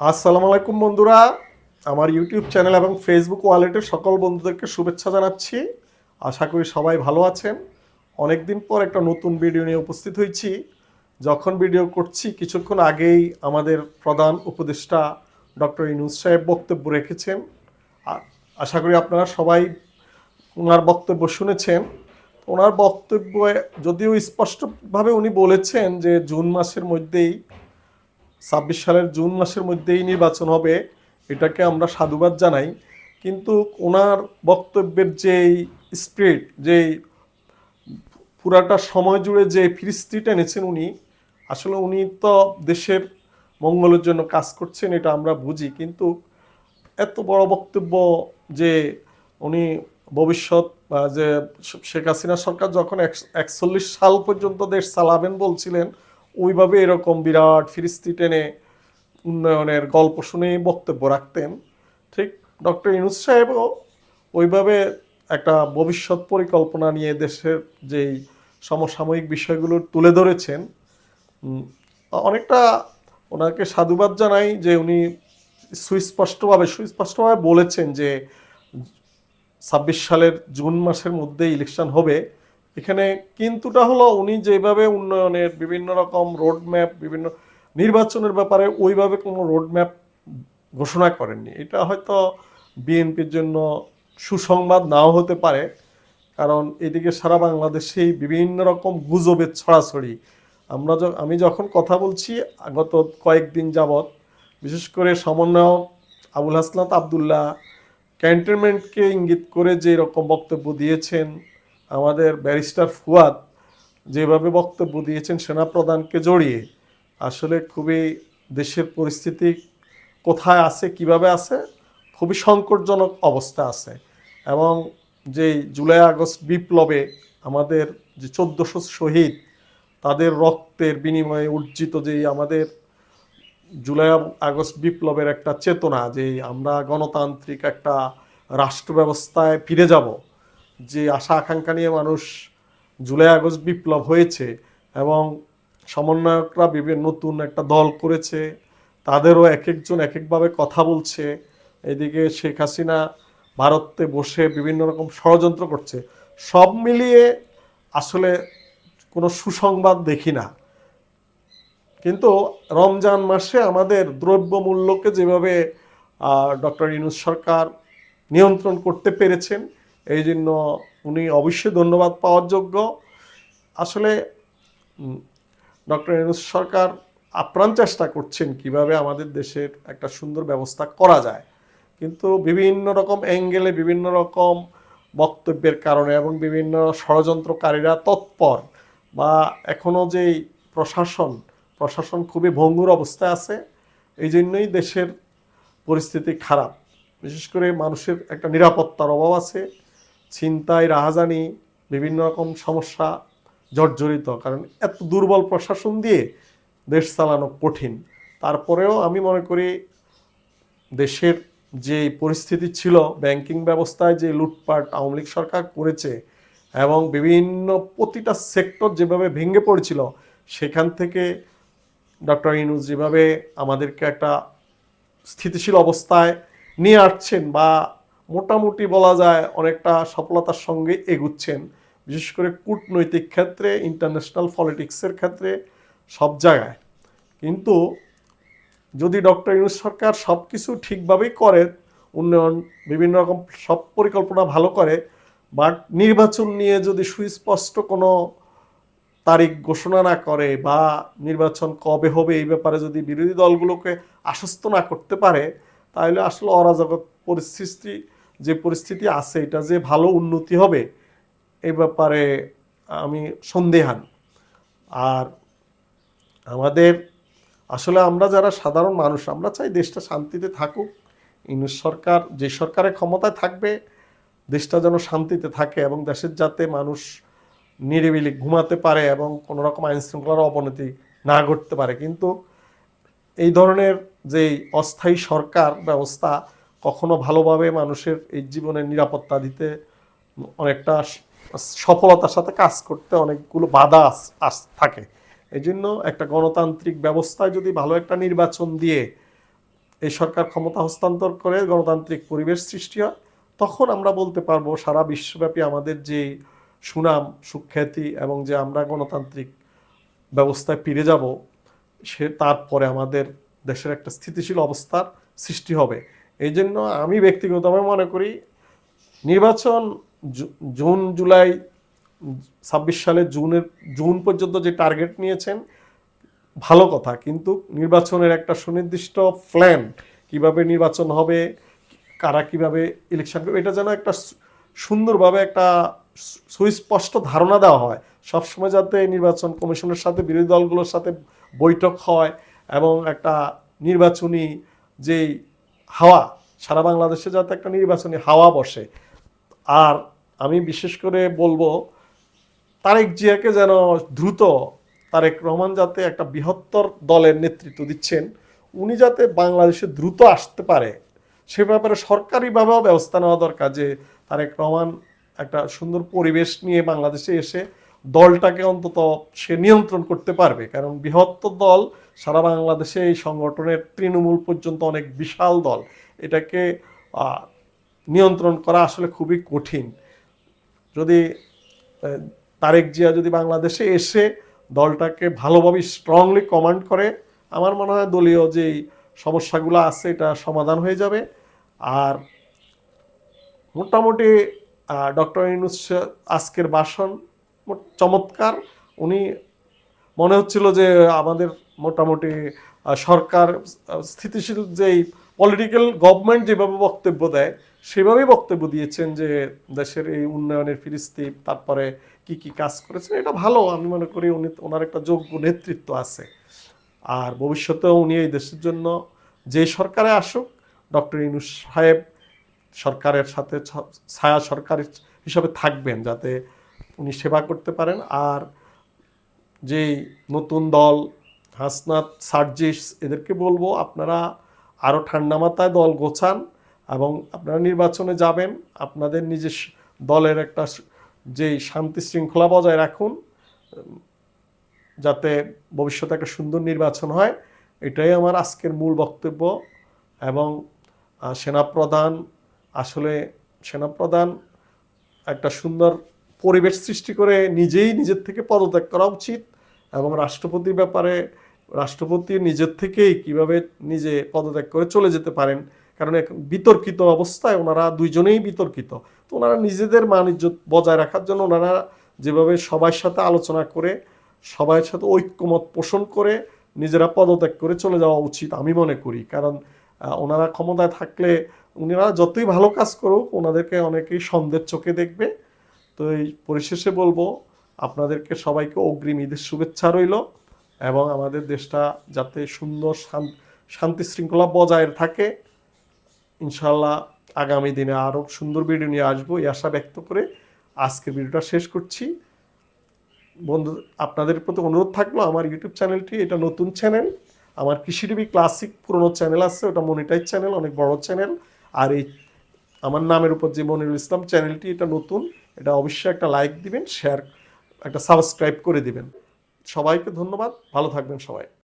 আসসালামু আলাইকুম বন্ধুরা। আমার ইউটিউব চ্যানেল এবং ফেসবুক ওয়ালেটের সকল বন্ধুদেরকে শুভেচ্ছা জানাচ্ছি। আশা করি সবাই ভালো আছেন। অনেক দিন পর একটা নতুন ভিডিও নিয়ে উপস্থিত হয়েছি। যখন ভিডিও করছি, কিছুক্ষণ আগেই আমাদের প্রধান উপদেষ্টা ডক্টর ইনুস সাহেব বক্তব্য রেখেছেন। আশা করি আপনারা সবাই ওনার বক্তব্য শুনেছেন। ওনার বক্তব্যে যদিও স্পষ্টভাবে উনি বলেছেন যে জুন মাসের মধ্যেই ছাব্বিশ সালের জুন মাসের মধ্যেই নির্বাচন হবে, এটাকে আমরা সাধুবাদ জানাই। কিন্তু ওনার বক্তব্যের যেই স্পিরিট যেই পুরাটা সময় জুড়ে যে ফিরিস্তি টেনেছেন উনি, আসলে উনি তো দেশের মঙ্গলের জন্য কাজ করছেন, এটা আমরা বুঝি। কিন্তু এত বড় বক্তব্য যে উনি ভবিষ্যৎ যে শেখ হাসিনা সরকার যখন একচল্লিশ সাল পর্যন্ত দেশ চালাবেন বলছিলেন ওইভাবে এরকম বিরাট ফিরিস্তি টেনে উন্নয়নের গল্প শুনে বক্তব্য রাখতেন। ঠিক ডক্টর ইনুস সাহেবও ওইভাবে একটা ভবিষ্যৎ পরিকল্পনা নিয়ে দেশের যেই সমসাময়িক বিষয়গুলো তুলে ধরেছেন। অনেকটা ওনাকে সাধুবাদ জানাই যে উনি সুস্পষ্টভাবে সুস্পষ্টভাবে বলেছেন যে ছাব্বিশ সালের জুন মাসের মধ্যে ইলেকশন হবে। এখানে কিন্তুটা হলো উনি যেভাবে উন্নয়নের বিভিন্ন রকম রোড ম্যাপ বিভিন্ন নির্বাচনের ব্যাপারে ওইভাবে কোনো রোড ম্যাপ ঘোষণা করেননি। এটা হয়তো বিএনপির জন্য সুসংবাদ নাও হতে পারে, কারণ এদিকে সারা বাংলাদেশেই বিভিন্ন রকম গুজবের ছড়াছড়ি। আমরা আমি যখন কথা বলছি গত কয়েকদিন যাবৎ, বিশেষ করে সমন্বয়ক আবুল হাসনাত আবদুল্লাহ ক্যান্টনমেন্টকে ইঙ্গিত করে যে রকম বক্তব্য দিয়েছেন আমাদের ব্যারিস্টার ফুয়াদ যেভাবে বক্তব্য দিয়েছেন সেনাপ্রধানকে জড়িয়ে, আসলে খুবই দেশের পরিস্থিতি কোথায় আছে, কীভাবে আছে, খুবই সংকটজনক অবস্থা আছে। এবং যেই জুলাই আগস্ট বিপ্লবে আমাদের যে চোদ্দোশো শহীদ, তাদের রক্তের বিনিময়ে উর্জিত যেই আমাদের জুলাই আগস্ট বিপ্লবের একটা চেতনা যে আমরা গণতান্ত্রিক একটা রাষ্ট্র ব্যবস্থায় ফিরে যাব যে আশা আকাঙ্ক্ষা নিয়ে মানুষ জুলাই আগস্ট বিপ্লব হয়েছে এবং সমন্বয়করা বিভিন্ন নতুন একটা দল করেছে, তাদেরও এক একজন এক একভাবে কথা বলছে। এদিকে শেখ হাসিনা ভারতে বসে বিভিন্ন রকম ষড়যন্ত্র করছে। সব মিলিয়ে আসলে কোনো সুসংবাদ দেখি না। কিন্তু রমজান মাসে আমাদের দ্রব্যমূল্যকে যেভাবে ডক্টর ইনুস সরকার নিয়ন্ত্রণ করতে পেরেছেন এই জন্য উনি অবশ্যই ধন্যবাদ পাওয়ার যোগ্য। আসলে ডক্টর ইনুস সরকার আপ্রাণ চেষ্টা করছেন কীভাবে আমাদের দেশের একটা সুন্দর ব্যবস্থা করা যায়। কিন্তু বিভিন্ন রকম অ্যাঙ্গেলে, বিভিন্ন রকম বক্তব্যের কারণে এবং বিভিন্ন ষড়যন্ত্রকারীরা তৎপর বা এখনও যেই প্রশাসন প্রশাসন খুবই ভঙ্গুর অবস্থায় আছে এই জন্যই দেশের পরিস্থিতি খারাপ। বিশেষ করে মানুষের একটা নিরাপত্তার অভাব আছে ছিনতাই, রাহাজানি, বিভিন্ন রকম সমস্যা জর্জরিত। কারণ এত দুর্বল প্রশাসন দিয়ে দেশ চালানো কঠিন। তারপরেও আমি মনে করি দেশের যে পরিস্থিতি ছিল, ব্যাংকিং ব্যবস্থায় যে লুটপাট আওয়ামী লীগ সরকার করেছে এবং বিভিন্ন প্রতিটা সেক্টর যেভাবে ভেঙে পড়েছিল, সেখান থেকে ডক্টর ইনুজ যেভাবে আমাদেরকে একটা স্থিতিশীল অবস্থায় নিয়ে আসছেন বা মোটামুটি বলা যায় অনেকটা সফলতার সঙ্গে এগুচ্ছেন। বিশেষ করে কূটনৈতিক ক্ষেত্রে ইন্টারন্যাশনাল পলিটিক্সের ক্ষেত্রে সব জায়গায়। কিন্তু যদি ডক্টর ইউনুস সরকার সব কিছু ঠিকভাবেই করে, উন্নয়ন, বিভিন্ন রকম সব পরিকল্পনা ভালো করে, বাট নির্বাচন নিয়ে যদি সুস্পষ্ট কোনো তারিখ ঘোষণা না করে বা নির্বাচন কবে হবে এই ব্যাপারে যদি বিরোধী দলগুলোকে আশ্বস্ত না করতে পারে, তাহলে আসলে অরাজক পরিস্থিতি যে পরিস্থিতি আছে, এটা যে ভালো উন্নতি হবে, এ ব্যাপারে আমি সন্দেহান। আর আমাদের, আসলে আমরা যারা সাধারণ মানুষ, আমরা চাই দেশটা শান্তিতে থাকুক। ইউনুস সরকার, যে সরকারের ক্ষমতায় থাকবে, দেশটা যেন শান্তিতে থাকে এবং দেশের যাতে মানুষ নিরিবিলি ঘুমাতে পারে এবং কোনো রকম আইন শৃঙ্খলার অবনতি না ঘটতে পারে। কিন্তু এই ধরনের যেই অস্থায়ী সরকার ব্যবস্থা কখনো ভালোভাবে মানুষের এই জীবনের নিরাপত্তা দিতে অনেকটা সফলতার সাথে কাজ করতে অনেকগুলো বাধা আস- থাকে। এই জন্য একটা গণতান্ত্রিক ব্যবস্থায় যদি ভালো একটা নির্বাচন দিয়ে এই সরকার ক্ষমতা হস্তান্তর করে গণতান্ত্রিক পরিবেশ সৃষ্টি হয়, তখন আমরা বলতে পারব সারা বিশ্বব্যাপী আমাদের যে সুনাম, সুখ্যাতি এবং যে আমরা গণতান্ত্রিক ব্যবস্থায় ফিরে যাব, সে, তারপরে আমাদের দেশের একটা স্থিতিশীল অবস্থার সৃষ্টি হবে। এই জন্য আমি ব্যক্তিগতভাবে মনে করি নির্বাচন জুন, জুলাই, ছাব্বিশ সালে জুনের, জুন পর্যন্ত যে টার্গেট নিয়েছেন, ভালো কথা। কিন্তু নির্বাচনের একটা সুনির্দিষ্ট প্ল্যান কীভাবে নির্বাচন হবে, কারা কীভাবে ইলেকশন করবে, এটা যেন একটা সুন্দরভাবে একটা সুস্পষ্ট ধারণা দেওয়া হয়। সবসময় যাতে নির্বাচন কমিশনের সাথে, বিরোধী দলগুলোর সাথে বৈঠক হয় এবং একটা নির্বাচনী যেই হাওয়া, সারা বাংলাদেশে যাতে একটা নির্বাচনী হাওয়া বসে। আর আমি বিশেষ করে বলব, তারেক জিয়াকে যেন দ্রুত তারেক রহমান যাতে একটা বৃহত্তর দলের নেতৃত্ব দিচ্ছেন, উনি যাতে বাংলাদেশে দ্রুত আসতে পারে, সে ব্যাপারে সরকারিভাবেও ব্যবস্থা নেওয়া দরকার যে তারেক রহমান একটা সুন্দর পরিবেশ নিয়ে বাংলাদেশে এসে দলটাকে অন্তত সে নিয়ন্ত্রণ করতে পারবে। কারণ বৃহত্তর দল সারা বাংলাদেশে এই সংগঠনের তৃণমূল পর্যন্ত অনেক বিশাল দল। এটাকে নিয়ন্ত্রণ করা আসলে খুবই কঠিন। যদি তারেক জিয়া যদি বাংলাদেশে এসে দলটাকে ভালোভাবে স্ট্রংলি কমান্ড করে, আমার মনে হয় দলীয় যেই সমস্যাগুলো আছে এটা সমাধান হয়ে যাবে। আর মোটামুটি ডক্টর ইউনুস আজকের মোট- চমৎকার। উনি মনে হচ্ছিল যে আমাদের মোটামুটি সরকার স্থিতিশীল যেই পলিটিক্যাল গভর্নমেন্ট যেভাবে বক্তব্য দেয়, সেভাবেই বক্তব্য দিয়েছেন যে দেশের এই উন্নয়নের ফিরিস্তি, তারপরে কি কি কাজ করেছেন, এটা ভালো। আমি মনে করি উনি, ওনার একটা যোগ্য নেতৃত্ব আছে। আর ভবিষ্যতেও উনি এই দেশের জন্য যে সরকারে আসুক, ডক্টর ইনুস সাহেব সরকারের সাথে ছায়া সরকার হিসাবে থাকবেন যাতে উনি সেবা করতে পারেন। আর যেই নতুন দল, হাসনাত, সার্জিস, এদেরকে বলব, আপনারা আরও ঠান্ডা মাথায় দল গোছান এবং আপনারা নির্বাচনে যাবেন। আপনাদের নিজের দলের একটা যেই শান্তি শৃঙ্খলা বজায় রাখুন, যাতে ভবিষ্যতে একটা সুন্দর নির্বাচন হয়। এটাই আমার আজকের মূল বক্তব্য এবং সেনাপ্রধান, আসলে সেনাপ্রধান একটা সুন্দর পরিবেশ সৃষ্টি করে নিজেই নিজের থেকে পদত্যাগ করা উচিত এবং রাষ্ট্রপতির ব্যাপারে, রাষ্ট্রপতি নিজের থেকেই কীভাবে নিজে পদত্যাগ করে চলে যেতে পারেন, কারণ এক বিতর্কিত অবস্থায় ওনারা দুইজনেই বিতর্কিত। তো ওনারা নিজেদের মান ইজ্জত বজায় রাখার জন্য ওনারা যেভাবে সবার সাথে আলোচনা করে, সবার সাথে ঐক্যমত পোষণ করে নিজেরা পদত্যাগ করে চলে যাওয়া উচিত আমি মনে করি। কারণ ওনারা ক্ষমতায় থাকলে ওনারা যতই ভালো কাজ করুক, ওনাদেরকে অনেকেই সন্দেহের চোখে দেখবে। তো এই পরিশেষে বলব, আপনাদেরকে সবাইকে অগ্রিম ঈদের শুভেচ্ছা রইল এবং আমাদের দেশটা যাতে সুন্দর শান- শান্তি শৃঙ্খলা বজায় থাকে। ইনশাল্লাহ আগামী দিনে আরও সুন্দর ভিডিও নিয়ে আসব এই আশা ব্যক্ত করে আজকের ভিডিওটা শেষ করছি। বন্ধু, আপনাদের প্রতি অনুরোধ থাকল আমার ইউটিউব চ্যানেলটি, এটা নতুন চ্যানেল, আমার কৃষি টিভি ক্লাসিক পুরনো চ্যানেল আছে, ওটা মনিটাইজ চ্যানেল, অনেক বড় চ্যানেল, আর এই আমার নামের উপর যে মনিরুল ইসলাম চ্যানেলটি, এটা নতুন। এটা অবশ্যই একটা লাইক দিবেন শেয়ার একটা সাবস্ক্রাইব করে দিবেন। সবাইকে ধন্যবাদ, ভালো থাকবেন সবাই।